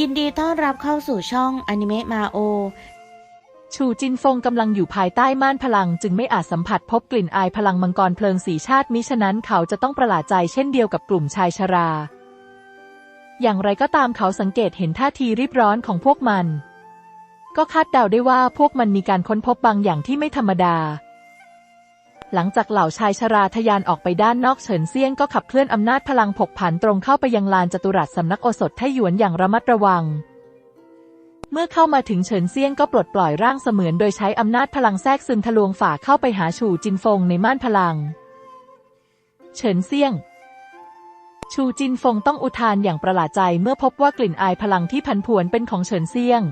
ยินดีต้อนรับเข้าสู่ช่องอนิเมะมาโอ ชูจินฟงกำลังอยู่ภายใต้ม่านพลังจึงไม่อาจสัมผัสพบกลิ่นอายพลังมังกรเพลิงสีชาติมิฉะนั้นเขาจะต้องประหลาดใจเช่นเดียวกับกลุ่มชายชรา อย่างไรก็ตามเขาสังเกตเห็นท่าทีรีบร้อนของพวกมัน ก็คาดเดาได้ว่าพวกมันมีการค้นพบบางอย่างที่ไม่ธรรมดา หลังจากเหล่าชายชราทะยานออกไปด้านนอกเฉินเซียงก็ขับเคลื่อนอำนาจพลังผกผันตรงเข้าไปยังลานจตุรัสสำนักโอสถไทหยวนอย่างระมัดระวัง เมื่อเข้ามาถึงเฉินเซียงก็ปลดปล่อยร่างเสมือนโดยใช้อำนาจพลังแทรกซึมทะลวงฝ่าเข้าไปหาชูจินฟงในม่านพลัง เฉินเซียง ชูจินฟงต้องอุทานอย่างประหลาดใจเมื่อพบว่ากลิ่นอายพลังที่พันผวนเป็นของเฉินเซียง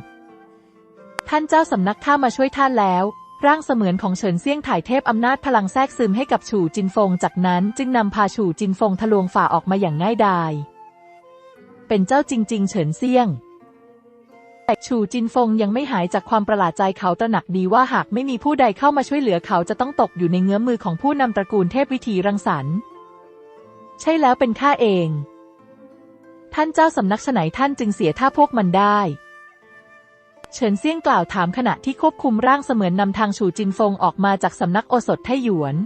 ท่านเจ้าสำนักข้ามาช่วยท่านแล้ว ร่างเสมือนของเฉินเซี่ยงถ่ายเทพอำนาจพลังแทรกซึมให้กับฉูจินฟง จากนั้นจึงนำพาฉูจินฟงทะลวงฝ่าออกมาอย่างง่ายดาย เป็นเจ้าจริง ๆ เฉินเซี่ยงแต่ฉูจินฟงยังไม่หายจากความประหลาดใจเขาตระหนักดีว่าหากไม่มีผู้ใดเข้ามาช่วยเหลือเขาจะต้องตกอยู่ในเงื้อมือของผู้นำตระกูลเทพวิธีรังสรรค์ ใช่แล้วเป็นข้าเอง ท่านเจ้าสำนักฉไหนท่านจึงเสียท่าพวกมันได้ เฉินเซี่ยงกล่าวถามขณะที่ควบคุมร่างเสมือนนำทางฉูจินฟงออกมาจากสำนักโอสถไทหยวน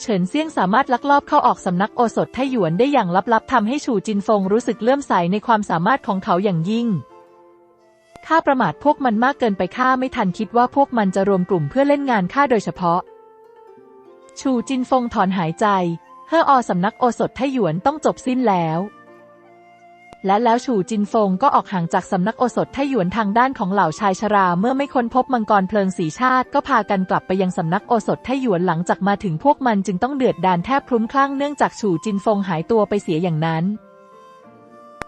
เฉินเซี่ยงสามารถลักลอบเข้าออกสำนักโอสถไทหยวนได้อย่างลับๆทำให้ฉูจินฟงรู้สึกเลื่อมใสในความสามารถของเขาอย่างยิ่งข้าประมาทพวกมันมากเกินไปข้าไม่ทันคิดว่าพวกมันจะรวมกลุ่มเพื่อเล่นงานข้าโดยเฉพาะ ชูจินฟงถอนหายใจ เฮ่ออสำนักโอสถไทหยวนต้องจบสิ้นแล้ว และแล้วฉูจินฟงก็ออกห่างจากสำนักโอสถไทหยวนทางด้านของเหล่าชายชราเมื่อไม่ค้นพบมังกรเพลิงสีชาติ ก็พากันกลับไปยังสำนักโอสถไทหยวนหลังจากมาถึงพวกมันจึงต้องเดือดดานแทบคลุ้มคลั่งเนื่องจากฉูจินฟงหายตัวไปเสียอย่างนั้น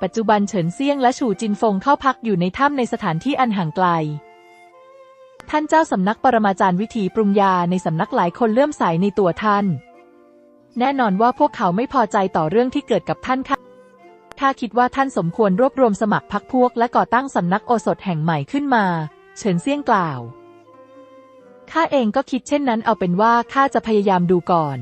ปัจจุบันเฉินเซียงและฉูจินฟงเข้าพักอยู่ในถ้ำในสถานที่อันห่างไกล ท่านเจ้าสำนักปรมาจารย์วิธีปรุงยาในสำนักหลายคนเลื่อมใสในตัวท่าน แน่นอนว่าพวกเขาไม่พอใจต่อเรื่องที่เกิดกับท่านค่ะ ข้าคิดว่าท่านสมควรรวบรวมสมัครพรรคพวก และก่อตั้งสำนักโอสถแห่งใหม่ขึ้นมา เฉินเซี่ยงกล่าว ข้าเองก็คิดเช่นนั้นเอาเป็นว่าข้าจะพยายามดูก่อน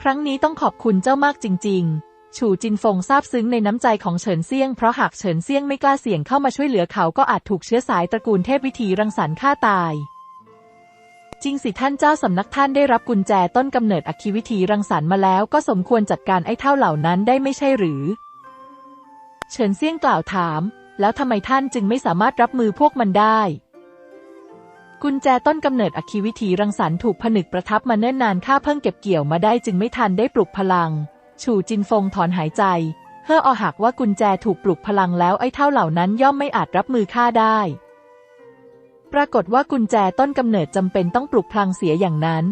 ครั้งนี้ต้องขอบคุณเจ้ามากจริงๆฉูจินฟงซาบซึ้งในน้ำใจของเฉินเซี่ยง เพราะหากเฉินเซี่ยงไม่กล้าเสี่ยงเข้ามาช่วยเหลือเขาก็อาจถูกเชื้อสายตระกูลเทพวิธีรังสรรค์ฆ่าตาย จริงสิท่านเจ้าสำนักท่านได้รับกุญแจต้นกำเนิดอคคีวิธีรังสรรค์มาแล้วก็สมควรจัดการไอ้เท่าเหล่านั้นได้ไม่ใช่หรือ เฉินเซี่ยงกล่าวถาม แล้วทำไมท่านจึงไม่สามารถรับมือพวกมันได้ กุญแจต้นกำเนิดอคคีวิธีรังสรรค์ถูกผนึกประทับมาเนิ่นนานข้าเพิ่งเก็บเกี่ยวมาได้จึงไม่ทันได้ปลุกพลังฉูจินฟงถอนหายใจเฮ่ออหากว่ากุญแจถูกปลุกพลังแล้วไอ้เท่าเหล่านั้นย่อมไม่อาจรับมือข้าได้ ปรากฏว่ากุญแจต้นกำเนิดจำเป็นต้องปลุกพลังเสียอย่างนั้น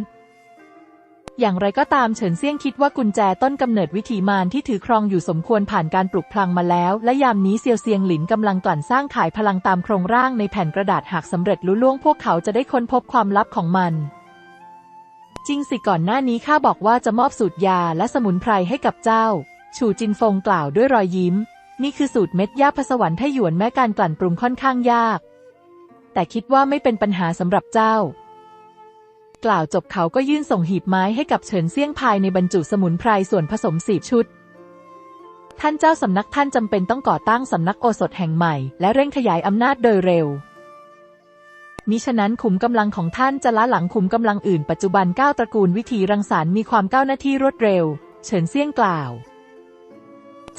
อย่างไรก็ตามเฉินเซี่ยงคิดว่ากุญแจต้นกำเนิดวิถีมารที่ถือครองอยู่สมควรผ่านการปลุกพลังมาแล้ว และยามนี้เซียวเซียงหลินกำลังกลั่นสร้างขายพลังตามโครงร่างในแผ่นกระดาษหากสำเร็จลุล่วงพวกเขาจะได้ค้นพบความลับของมันจริงสิก่อนหน้านี้ข้าบอกว่าจะมอบสูตรยาและสมุนไพรให้กับเจ้า ชูจินฟงกล่าวด้วยรอยยิ้ม นี่คือสูตรเม็ดยาพสวรรค์ไทหยวนแม้การกลั่นปรุงค่อนข้างยาก แต่คิดว่าไม่เป็นปัญหาสำหรับเจ้า กล่าวจบเขาก็ยื่นส่งหีบไม้ให้กับเฉินเซี่ยงภายในบรรจุสมุนไพรส่วนผสมสีชุด ท่านเจ้าสำนักท่านจำเป็นต้องก่อตั้งสำนักโอสถแห่งใหม่ และเร่งขยายอำนาจโดยเร็วมิฉะนั้นขุมกำลังของท่านจะล้าหลังขุมกำลังอื่นปัจจุบันก้าวตระกูลวิธีรังสรรค์มีความก้าวหน้าที่รวดเร็ว เฉินเซี่ยงกล่าว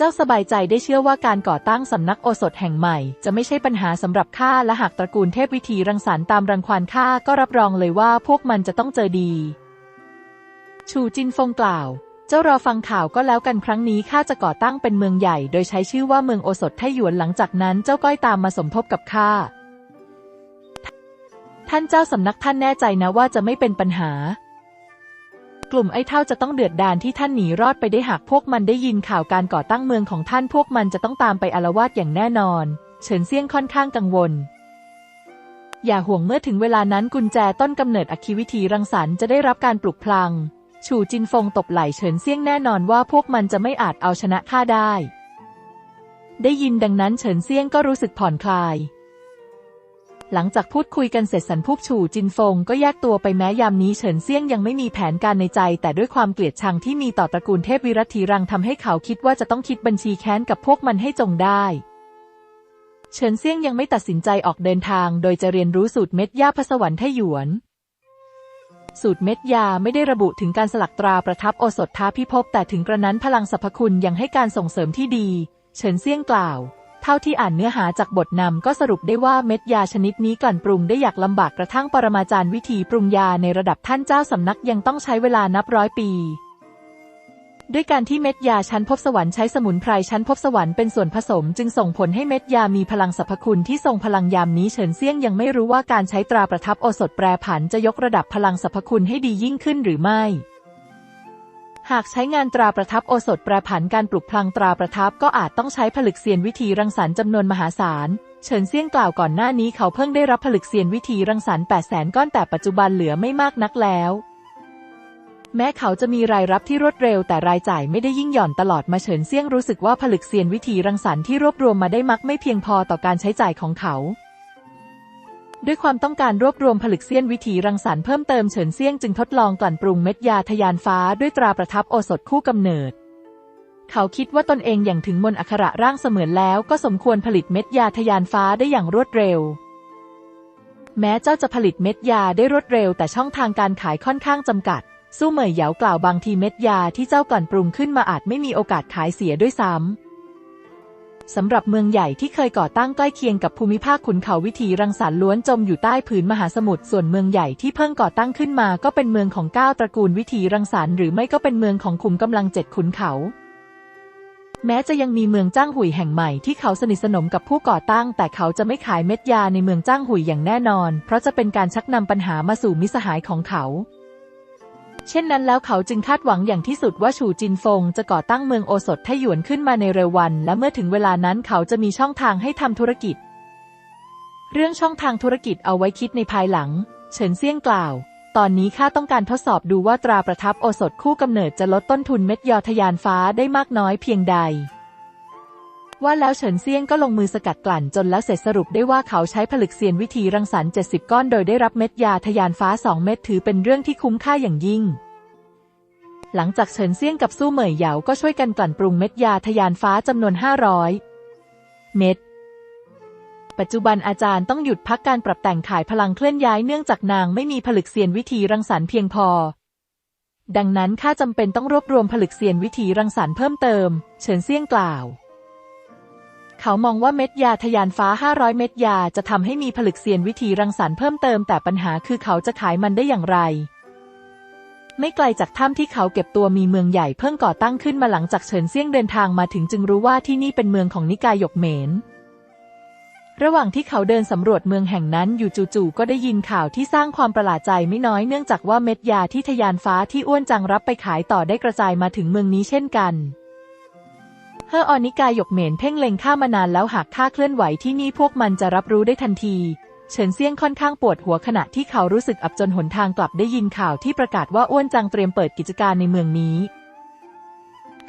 จ้าสบายใจได้เชื่อว่าการก่อตั้งสำนักโอสถแห่งใหม่ จะไม่ใช่ปัญหาสำหรับข้าและหากตระกูลเทพวิธีรังสรรค์ตามรังควานข้าก็รับรองเลยว่าพวกมันจะต้องเจอดี ชูจินฟงกล่าว เจ้ารอฟังข่าวก็แล้วกันครั้งนี้ข้าจะก่อตั้งเป็นเมืองใหญ่ โดยใช้ชื่อว่าเมืองโอสถไทหยวนหลังจากนั้นเจ้าก้อยตามมาสมทบกับข้าท่านเจ้าสำนักท่านแน่ใจนะว่าจะไม่เป็นปัญหา กลุ่มไอ้เท่าจะต้องเดือดดานที่ท่านหนีรอดไปได้หากพวกมันได้ยินข่าวการก่อตั้งเมืองของท่านพวกมันจะต้องตามไปอารวาสอย่างแน่นอน เฉินเซียงค่อนข้างกังวล อย่าห่วงเมื่อถึงเวลานั้นกุญแจต้นกำเนิดอคคีวิธีรังสรรค์จะได้รับการปลุกพลัง ชูจินฟงตบไหล่เฉินเซียงแน่นอนว่าพวกมันจะไม่อาจเอาชนะข้าได้ ได้ยินดังนั้นเฉินเซียงก็รู้สึกผ่อนคลาย หลังจากพูดคุยกันเสร็จสันพุกฉู่จินฟงก็แยกตัวไปแม้ยามนี้เฉินเซี่ยงยังไม่มีแผนการในใจ แต่ด้วยความเกลียดชังที่มีต่อตระกูลเทพวิรัติรังทำให้เขาคิดว่าจะต้องคิดบัญชีแค้นกับพวกมันให้จงได้เฉินเซี่ยงยังไม่ตัดสินใจออกเดินทาง โดยจะเรียนรู้สูตรเม็ดยาพระสวรรค์ไทหยวน สูตรเม็ดยาไม่ได้ระบุถึงการสลักตราประทับโอสถท้าพิภพแต่ถึงกระนั้นพลังสรรพคุณยังให้การส่งเสริมที่ดี เฉินเซี่ยงกล่าว เท่าที่อ่านเนื้อหาจากบทนำก็สรุปได้ว่าเม็ดยาชนิดนี้กลั่นปรุงได้อยากลำบากกระทั่งปรมาจารย์วิธีปรุงยาในระดับท่านเจ้าสำนักยังต้องใช้เวลานับร้อยปี ด้วยการที่เม็ดยาชั้นพบสวรรค์ใช้สมุนไพรชั้นพบสวรรค์เป็นส่วนผสม จึงส่งผลให้เม็ดยามีพลังสรรพคุณที่ทรงพลังยามนี้เฉินเซี่ยงยังไม่รู้ว่าการใช้ตราประทับโอสถแปรผันจะยกระดับพลังสรรพคุณให้ดียิ่งขึ้นหรือไม่ หากใช้งานตราประทับโอสถแปรผันการปลุกพลังตราประทับก็อาจต้องใช้ผลึกเซียนวิธีรังสรรค์จำนวนมหาศาล เฉินเซี่ยงกล่าวก่อนหน้านี้เขาเพิ่งได้รับผลึกเซียนวิธีรังสรรค์8แสนก้อนแต่ปัจจุบันเหลือไม่มากนักแล้ว แม้เขาจะมีรายรับที่รวดเร็วแต่รายจ่ายไม่ได้ยิ่งหย่อนตลอดมาเฉินเซี่ยงรู้สึกว่าผลึกเซียนวิธีรังสรรค์ที่รวบรวมมาได้มักไม่เพียงพอต่อการใช้จ่ายของเขา ด้วยความต้องการรวบรวมผลึกเซียนวิธีรังสรรค์เพิ่มเติมเฉินเซียงจึงทดลองกลั่นปรุงเม็ดยาทะยานฟ้าด้วยตราประทับโอสถคู่กำเนิด เขาคิดว่าตนเองอย่างถึงมนอักขระร่างเสมือนแล้วก็สมควรผลิตเม็ดยาทะยานฟ้าได้อย่างรวดเร็ว แม้เจ้าจะผลิตเม็ดยาได้รวดเร็ว แต่ช่องทางการขายค่อนข้างจำกัด สู้เหมยเหยากล่าวบางทีเม็ดยาที่เจ้ากลั่นปรุงขึ้นมาอาจไม่มีโอกาสขายเสียด้วยซ้ำ สำหรับเมืองใหญ่ที่เคยก่อตั้งใกล้เคียงกับภูมิภาคขุนเขาวิถีรังสรรค์ล้วนจมอยู่ใต้ผืนมหาสมุทรส่วนเมืองใหญ่ที่เพิ่งก่อตั้งขึ้นมาก็เป็นเมืองของเก้าตระกูลวิถีรังสรรค์หรือไม่ก็เป็นเมืองของขุมกำลังเจ็ดขุนเขา แม้จะยังมีเมืองจ้างหุยแห่งใหม่ที่เขาสนิทสนมกับผู้ก่อตั้ง แต่เขาจะไม่ขายเม็ดยาในเมืองจ้างหุยอย่างแน่นอน เพราะจะเป็นการชักนำปัญหามาสู่มิสหายของเขา เช่นนั้นแล้วเขาจึงคาดหวังอย่างที่สุดว่าฉูจินฟงจะก่อตั้งเมืองโอสถไทหยวนขึ้นมาในเร็ววัน และเมื่อถึงเวลานั้นเขาจะมีช่องทางให้ทำธุรกิจ เรื่องช่องทางธุรกิจเอาไว้คิดในภายหลัง เฉินเซี่ยงกล่าว ตอนนี้ข้าต้องการทดสอบดูว่าตราประทับโอสถคู่กำเนิดจะลดต้นทุนเม็ดยอทะยานฟ้าได้มากน้อยเพียงใด ว่าแล้วเฉินเซียงก็ลงมือสกัดกลั่นจนแล้วเสร็จสรุปได้ว่าเขาใช้ผลึกเซียนวิธีรังสรรค์ 70 ก้อนโดยได้รับเม็ดยาทะยานฟ้า 2 เม็ดถือเป็นเรื่องที่คุ้มค่าอย่างยิ่ง หลังจากเฉินเซียงกับสู้เหมยเหยาก็ช่วยกันกลั่นปรุงเม็ดยาทะยานฟ้าจำนวน 500 เม็ดปัจจุบันอาจารย์ต้องหยุดพักการปรับแต่งขายพลังเคลื่อนย้ายเนื่องจากนางไม่มีผลึกเซียนวิธีรังสรรค์เพียงพอ ดังนั้นข้าจำเป็นต้องรวบรวมผลึกเซียนวิธีรังสรรค์เพิ่มเติม เฉินเซียงกล่าว เขามองว่าเม็ดยาทะยานฟ้า 500 เม็ดยาจะทำให้มีผลึกเซียนวิธีรังสรรค์เพิ่มเติมแต่ปัญหาคือเขาจะขายมันได้อย่างไร ไม่ไกลจากถ้ำที่เขาเก็บตัวมีเมืองใหญ่เพิ่งก่อตั้งขึ้นมาหลังจากเฉินเซี่ยงเดินทางมาถึงจึงรู้ว่าที่นี่เป็นเมืองของนิกายหยกเหมนระหว่างที่เขาเดินสำรวจเมืองแห่งนั้นอยู่จู่ๆก็ได้ยินข่าวที่สร้างความประหลาดใจไม่น้อยเนื่องจากว่าเม็ดยาที่ทะยานฟ้าที่อ้วนจังรับไปขายต่อได้กระจายมาถึงเมืองนี้เช่นกัน เฮอออนิกายหยกเหมนเพ่งเล็งข้ามานานแล้วหากข้าเคลื่อนไหวที่นี่พวกมันจะรับรู้ได้ทันที เฉินเซียงค่อนข้างปวดหัวขณะที่เขารู้สึกอับจนหนทางกลับได้ยินข่าวที่ประกาศว่าอ้วนจังเตรียมเปิดกิจการในเมืองนี้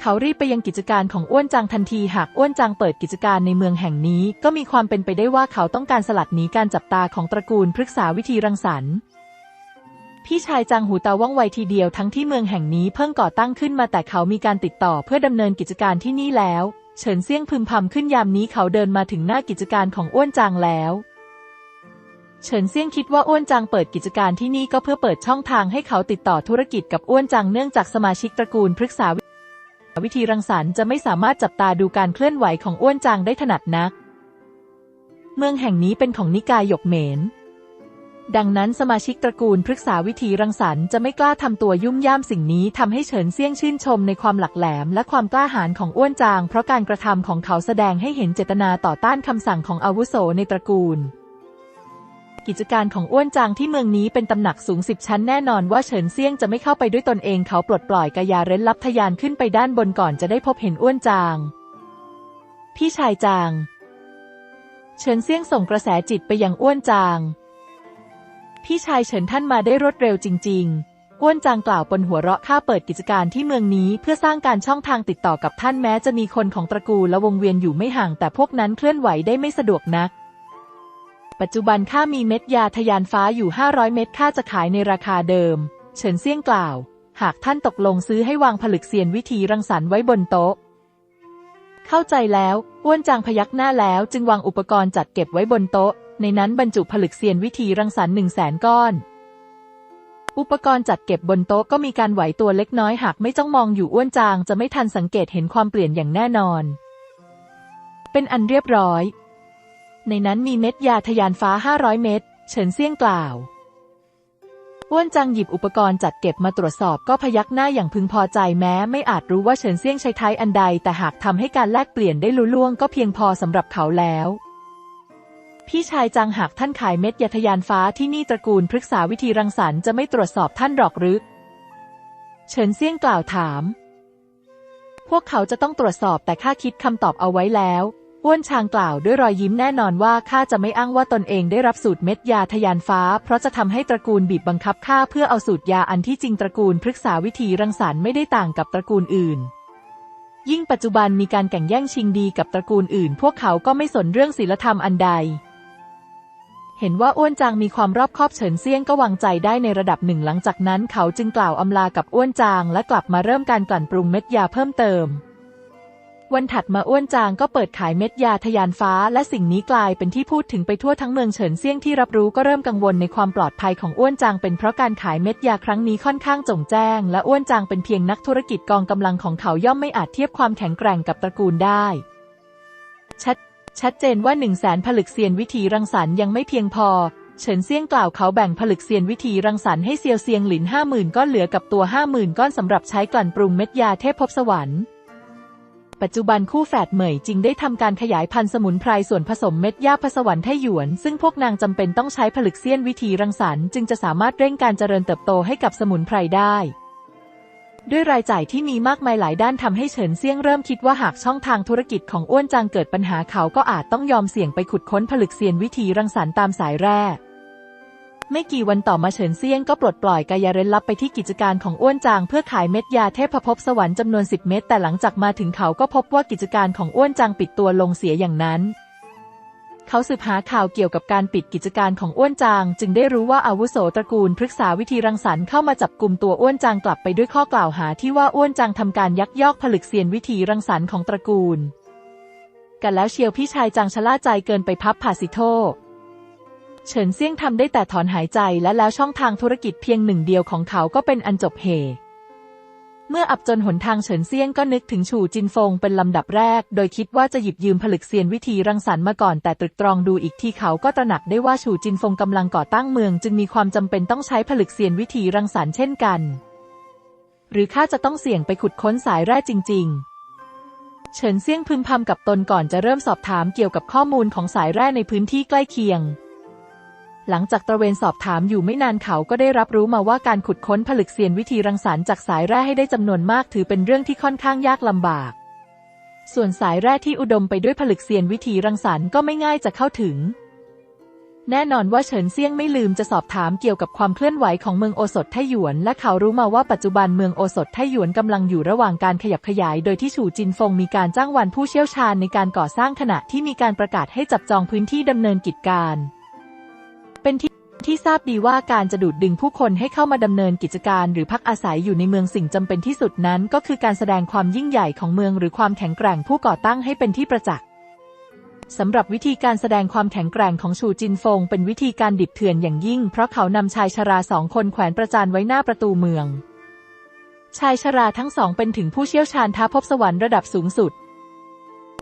เขารีบไปยังกิจการของอ้วนจังทันทีหากอ้วนจังเปิดกิจการในเมืองแห่งนี้ ก็มีความเป็นไปได้ว่าเขาต้องการสลัดหนีการจับตาของตระกูลพฤกษาวิธีรังสรรค์ พี่ชายจางหูตาว่องไวทีเดียวทั้งที่เมืองแห่งนี้เพิ่งก่อตั้งขึ้นมาแต่เขามีการติดต่อเพื่อดำเนินกิจการที่นี่แล้ว เฉินเซี่ยงพึมพำขึ้นยามนี้เขาเดินมาถึงหน้ากิจการของอ้วนจางแล้ว เฉินเซี่ยงคิดว่าอ้วนจางเปิดกิจการที่นี่ก็เพื่อเปิดช่องทางให้เขาติดต่อธุรกิจกับอ้วนจางเนื่องจากสมาชิกตระกูลพฤกษาวิธีรังสรรค์จะไม่สามารถจับตาดูการเคลื่อนไหวของอ้วนจางได้ถนัดนัก เมืองแห่งนี้เป็นของนิกายหยกเหมน ดังนั้นสมาชิกตระกูลพฤกษาวิธีรังสรรค์จะไม่กล้าทำตัวยุ่มย่ามสิ่งนี้ทำให้เฉินเซี่ยงชื่นชมในความหลักแหลม และความกล้าหาญของอ้วนจาง เพราะการกระทำของเขาแสดงให้เห็นเจตนาต่อต้านคำสั่งของอาวุโสในตระกูล กิจการของอ้วนจางที่เมืองนี้เป็นตำหนักสูงสิบชั้นแน่นอนว่าเฉินเซี่ยงจะไม่เข้าไปด้วยตนเองเขาปลดปล่อยกายาเร้นลับทะยานขึ้นไปด้านบนก่อนจะได้พบเห็นอ้วนจาง พี่ชายจาง เฉินเซี่ยงส่งกระแสจิตไปยังอ้วนจาง พี่ชายเฉินท่านมาได้รวดเร็วจริงๆอ้วนจางกล่าวบนหัวเราะข้าเปิดกิจการที่เมืองนี้เพื่อสร้างการช่องทางติดต่อกับท่านแม้จะมีคนของตระกูลและวงเวียนอยู่ไม่ห่างแต่พวกนั้นเคลื่อนไหวได้ไม่สะดวกนัก ปัจจุบันข้ามีเม็ดยาทะยานฟ้าอยู่ 500 เม็ดข้าจะขายในราคาเดิม เฉินเซี่ยงกล่าว หากท่านตกลงซื้อให้วางผลึกเซียนวิธีรังสรรค์ไว้บนโต๊ะ เข้าใจแล้วอ้วนจางพยักหน้าแล้วจึงวางอุปกรณ์จัดเก็บไว้บนโต๊ะ ในนั้นบรรจุผลึกเซียนวิธีรังสรรค์หนึ่งแสนก้อน อุปกรณ์จัดเก็บบนโต๊ะก็มีการไหวตัวเล็กน้อยหากไม่จ้องมองอยู่อ้วนจางจะไม่ทันสังเกตเห็นความเปลี่ยนอย่างแน่นอน เป็นอันเรียบร้อย ในนั้นมีเม็ดยาทะยานฟ้า 500 เม็ด เฉินเซี่ยงกล่าวอ้วนจังหยิบอุปกรณ์จัดเก็บมาตรวจสอบก็พยักหน้าอย่างพึงพอใจแม้ไม่อาจรู้ว่าเฉินเซี่ยงใช้ไทยอันใด แต่หากทำให้การแลกเปลี่ยนได้ลุล่วงก็เพียงพอสำหรับเขาแล้ว พี่ชายจังหากท่านขายเม็ดยาทะยานฟ้าที่นี่ตระกูลพฤกษาวิธีรังสรรค์จะไม่ตรวจสอบท่านหรอกหรือ เฉินเซี่ยงกล่าวถาม พวกเขาจะต้องตรวจสอบแต่ข้าคิดคำตอบเอาไว้แล้วอ้วนชางกล่าวด้วยรอยยิ้มแน่นอนว่าข้าจะไม่อ้างว่าตนเองได้รับสูตรเม็ดยาทะยานฟ้า เพราะจะทำให้ตระกูลบีบบังคับข้าเพื่อเอาสูตรยาอันที่จริงตระกูลพฤกษาวิธีรังสรรค์ไม่ได้ต่างกับตระกูลอื่น ยิ่งปัจจุบันมีการแข่งแย่งชิงดีกับตระกูลอื่น พวกเขาก็ไม่สนเรื่องศีลธรรมอันใด เห็นว่าอ้วนจางมีความรอบคอบเฉินเซียงก็วางใจได้ในระดับหนึ่งหลังจากนั้นเขาจึงกล่าวอำลากับอ้วนจางและกลับมาเริ่มการกลั่นปรุงเม็ดยาเพิ่มเติม วันถัดมาอ้วนจางก็เปิดขายเม็ดยาทะยานฟ้า และสิ่งนี้กลายเป็นที่พูดถึงไปทั่วทั้งเมืองเฉินเซียงที่รับรู้ก็เริ่มกังวลในความปลอดภัยของอ้วนจางเป็นเพราะการขายเม็ดยาครั้งนี้ค่อนข้างจงแจ้ง และอ้วนจางเป็นเพียงนักธุรกิจกองกำลังของเขาย่อมไม่อาจเทียบความแข็งแกร่งกับตระกูลได้ชัด ชัดเจนว่าหนึ่งแสนผลึกเซียนวิธีรังสรรค์ยังไม่เพียงพอ เฉินเซียงกล่าวเขาแบ่งผลึกเซียนวิธีรังสรรค์ให้เซียวเซียงหลินห้าหมื่นก้อนเหลือกับตัวห้าหมื่นก้อนสำหรับใช้กลั่นปรุงเม็ดยาเทพภพสวรรค์ปัจจุบันคู่แฝดเหมยจิงได้ทำการขยายพันธุ์สมุนไพรส่วนผสมเม็ดยาพสวรรค์ไทหยวน ซึ่งพวกนางจำเป็นต้องใช้ผลึกเซียนวิธีรังสรรค์จึงจะสามารถเร่งการเจริญเติบโตให้กับสมุนไพรได้ ด้วยรายจ่ายที่มีมากมายหลายด้านทำให้เฉินเซี่ยงเริ่มคิดว่าหากช่องทางธุรกิจของอ้วนจางเกิดปัญหาเขาก็อาจต้องยอมเสี่ยงไปขุดค้นผลึกเซียนวิธีรังสรรค์ตามสายแร่ไม่กี่วันต่อมาเฉินเซี่ยงก็ปลดปล่อยกายเร้นลับไปที่กิจการของอ้วนจางเพื่อขายเม็ดยาเทพภพสวรรค์จำนวน 10 เม็ดแต่หลังจากมาถึงเขาก็พบว่ากิจการของอ้วนจางปิดตัวลงเสียอย่างนั้น เขาสืบหาข่าวเกี่ยวกับการปิดกิจการของอ้วนจาง จึงได้รู้ว่าอาวุโสตระกูลพฤกษาวิธีรังสรรค์เข้ามาจับกลุ่มตัวอ้วนจางกลับไปด้วยข้อกล่าวหาที่ว่าอ้วนจางทำการยักยอกผลึกเซียนวิธีรังสรรค์ของตระกูล กันแล้วเชียวพี่ชายจางชะล่าใจเกินไปพับผาสิโทเฉินเซี่ยงทำได้แต่ถอนหายใจและแล้วช่องทางธุรกิจเพียงหนึ่งเดียวของเขาก็เป็นอันจบเห เมื่ออับจนหนทางเฉินเซียงก็นึกถึงฉู่จินฟงเป็นลำดับแรก โดยคิดว่าจะหยิบยืมผลึกเซียนวิธีรังสรรค์มาก่อนแต่ตรึกตรองดูอีกทีเขาก็ตระหนักได้ว่าฉู่จินฟงกำลังก่อตั้งเมือง จึงมีความจำเป็นต้องใช้ผลึกเซียนวิธีรังสรรค์เช่นกัน หรือข้าจะต้องเสี่ยงไปขุดค้นสายแร่จริง ๆเฉินเซี่ยงพึมพำกับตนก่อนจะเริ่มสอบถามเกี่ยวกับข้อมูลของสายแร่ในพื้นที่ใกล้เคียง หลังจากตระเวนสอบถามอยู่ไม่นานเขาก็ได้รับรู้มาว่าการขุดค้นผลึกเซียนวิธีรังสรรค์จากสายแร่ให้ได้จำนวนมากถือเป็นเรื่องที่ค่อนข้างยากลำบาก ส่วนสายแร่ที่อุดมไปด้วยผลึกเซียนวิธีรังสรรค์ก็ไม่ง่ายจะเข้าถึง แน่นอนว่าเฉินเซียงไม่ลืมจะสอบถามเกี่ยวกับความเคลื่อนไหวของเมืองโอสถไทหยวน และเขารู้มาว่าปัจจุบันเมืองโอสถไทหยวนกำลังอยู่ระหว่างการขยับขยาย โดยที่ฉูจินฟงมีการจ้างวันผู้เชี่ยวชาญในการก่อสร้างขณะที่มีการประกาศให้จับจองพื้นที่ดำเนินกิจการ เป็นที่ที่ทราบดีว่าการจะดูดดึงผู้คนให้เข้ามาดำเนินกิจการหรือพักอาศัยอยู่ในเมืองสิ่งจำเป็นที่สุดนั้น ก็คือการแสดงความยิ่งใหญ่ของเมืองหรือความแข็งแกร่งผู้ก่อตั้งให้เป็นที่ประจักษ์สำหรับวิธีการแสดงความแข็งแกร่งของชูจินฟง เป็นวิธีการดิบเถื่อนอย่างยิ่ง เพราะเขานำชายชราสองคนแขวนประจานไว้หน้าประตูเมือง ชายชราทั้งสองเป็นถึงผู้เชี่ยวชาญท้าพบสวรรค์ระดับสูงสุด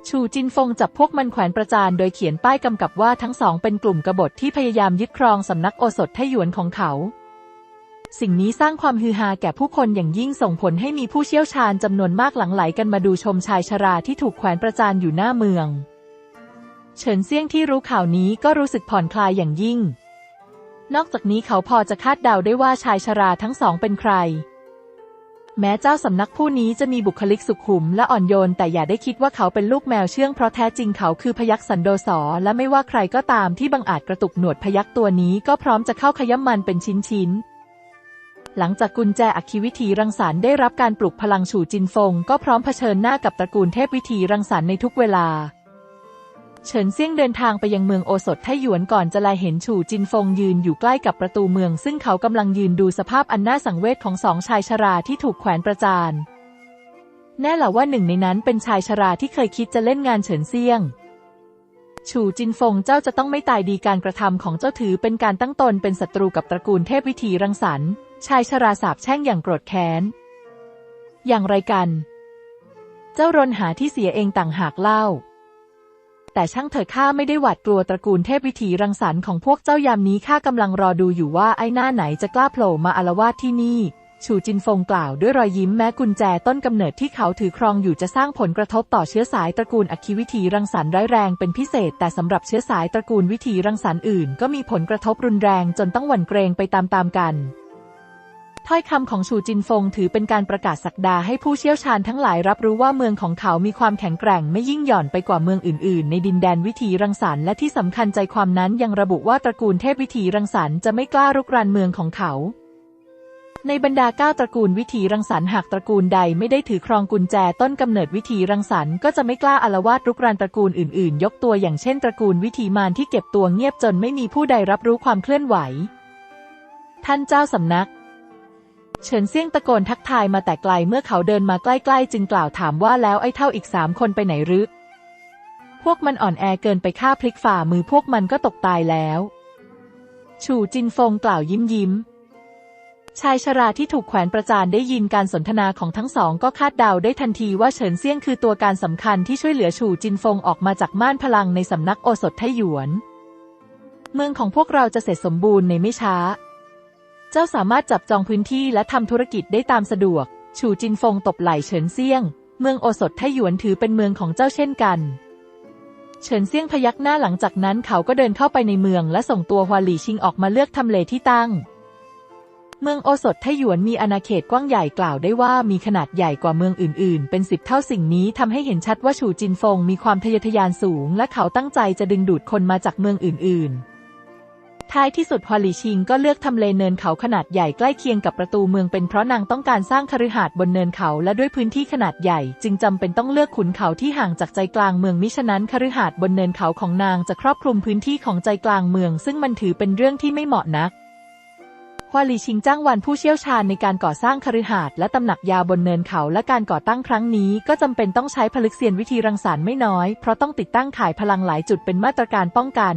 ชูจินฟงจับพวกมันแขวนประจานโดยเขียนป้ายกำกับว่าทั้งสองเป็นกลุ่มกบฏที่พยายามยึดครองสำนักโอสถไทหยวนของเขา สิ่งนี้สร้างความฮือฮาแก่ผู้คนอย่างยิ่งส่งผลให้มีผู้เชี่ยวชาญจำนวนมากหลั่งไหลกันมาดูชมชายชราที่ถูกแขวนประจานอยู่หน้าเมือง เฉินเซี่ยงที่รู้ข่าวนี้ก็รู้สึกผ่อนคลายอย่างยิ่ง นอกจากนี้เขาพอจะคาดเดาได้ว่าชายชราทั้งสองเป็นใคร แม้เจ้าสำนักผู้นี้จะมีบุคลิกสุขุมและอ่อนโยน แต่อย่าได้คิดว่าเขาเป็นลูกแมวเชื่องเพราะแท้จริงเขาคือพยักสันโดษอและไม่ว่าใครก็ตามที่บังอาจกระตุกหนวดพยักตัวนี้ก็พร้อมจะเข้าขย้ำมันเป็นชิ้นๆหลังจากกุญแจอัคคีวิธีรังสรรค์ได้รับการปลุกพลังฉู่จินฟง ก็พร้อมเผชิญหน้ากับตระกูลเทพวิธีรังสรรค์ในทุกเวลา เฉินเซี่ยงเดินทางไปยังเมืองโอสถไทหยวนก่อนจะแลเห็นฉู่จินฟงยืนอยู่ใกล้กับประตูเมือง ซึ่งเขากำลังยืนดูสภาพอันน่าสังเวชของสองชายชราที่ถูกแขวนประจาน แน่ละว่าหนึ่งในนั้นเป็นชายชราที่เคยคิดจะเล่นงานเฉินเซี่ยงฉู่จินฟงเจ้าจะต้องไม่ตายดีการกระทำของเจ้าถือเป็นการตั้งตนเป็นศัตรูกับตระกูลเทพวิธีรังสรรค์ชายชราสาบแช่งอย่างโกรธแค้น อย่างไรกัน เจ้ารนหาที่เสียเองต่างหากเล่า แต่ช่างเถิดข้าไม่ได้หวาดกลัวตระกูลเทพวิถีรังสรรค์ของพวกเจ้ายามนี้ข้ากำลังรอดูอยู่ว่าไอ้หน้าไหนจะกล้าโผล่มาอารวาสที่นี่ฉูจินฟงกล่าวด้วยรอยยิ้มแม้กุญแจต้นกำเนิดที่เขาถือครองอยู่จะสร้างผลกระทบต่อเชื้อสายตระกูลอคิวิถีรังสรรค์ร้ายแรงเป็นพิเศษ แต่สำหรับเชื้อสายตระกูลวิถีรังสรรค์อื่น ก็มีผลกระทบรุนแรงจนต้องหวั่นเกรงไปตามๆกัน ถ้อยคำของชูจินฟงถือเป็นการประกาศสักดาให้ผู้เชี่ยวชาญทั้งหลายรับรู้ว่าเมืองของเขามีความแข็งแกร่งไม่ยิ่งหย่อนไปกว่าเมืองอื่นๆ ในดินแดนวิถีรังสรรค์และที่สำคัญใจความนั้นยังระบุว่าตระกูลเทพวิถีรังสรรค์จะไม่กล้ารุกรานเมืองของเขา ในบรรดาเก้าตระกูลวิถีรังสรรค์หากตระกูลใดไม่ได้ถือครองกุญแจต้นกำเนิดวิถีรังสรรค์ก็จะไม่กล้าอารวาสรุกรานตระกูลอื่นๆ ยกตัวอย่างเช่นตระกูลวิถีมารที่เก็บตัวเงียบจนไม่มีผู้ใดรับรู้ความเคลื่อนไหว ท่านเจ้าสำนัก เฉินเซี่ยงตะโกนทักทายมาแต่ไกลเมื่อเขาเดินมาใกล้ๆ จึงกล่าวถามว่าแล้วไอ้เท่าอีกสามคนไปไหนรือพวกมันอ่อนแอเกินไปฆ่าพลิกฝ่ามือพวกมันก็ตกตายแล้ว ชูจินฟงกล่าวยิ้มยิ้ม ชายชราที่ถูกแขวนประจานได้ยินการสนทนาของทั้งสองก็คาดเดาได้ทันทีว่าเฉินเซี่ยงคือตัวการสำคัญที่ช่วยเหลือชูจินฟงออกมาจากม่านพลังในสำนักโอสถไทหยวน เมืองของพวกเราจะเสร็จสมบูรณ์ในไม่ช้า เจ้าสามารถจับจองพื้นที่และทำธุรกิจได้ตามสะดวก ฉูจินฟงตบไหล่เฉินเซี่ยง เมืองโอสถไทหยวนถือเป็นเมืองของเจ้าเช่นกัน เฉินเซี่ยงพยักหน้าหลังจากนั้นเขาก็เดินเข้าไปในเมืองและส่งตัวฮวาหลี่ชิงออกมาเลือกทำเลที่ตั้ง เมืองโอสถไทหยวนมีอาณาเขตกว้างใหญ่กล่าวได้ว่ามีขนาดใหญ่กว่าเมืองอื่น ๆ เป็นสิบเท่าสิ่งนี้ทำให้เห็นชัดว่าฉูจินฟงมีความทะเยอทะยานสูง และเขาตั้งใจจะดึงดูดคนมาจากเมืองอื่น ๆ ท้ายที่สุดฮวาหลี่ชิงก็เลือกทำเลเนินเขาขนาดใหญ่ใกล้เคียงกับประตูเมืองเป็นเพราะนางต้องการสร้างคฤหาสน์บนเนินเขาและด้วยพื้นที่ขนาดใหญ่ จึงจำเป็นต้องเลือกขุนเขาที่ห่างจากใจกลางเมืองมิฉะนั้นคฤหาสน์บนเนินเขาของนางจะครอบคลุมพื้นที่ของใจกลางเมือง ซึ่งมันถือเป็นเรื่องที่ไม่เหมาะนักฮวาลีชิงจ้างวันผู้เชี่ยวชาญในการก่อสร้างคฤหาสน์และตำหนักยาบนเนินเขาและการก่อตั้งครั้งนี้ ก็จำเป็นต้องใช้ผลึกเซียนวิธีรังสรรค์ไม่น้อย เพราะต้องติดตั้งขายพลังหลายจุดเป็นมาตรการป้องกัน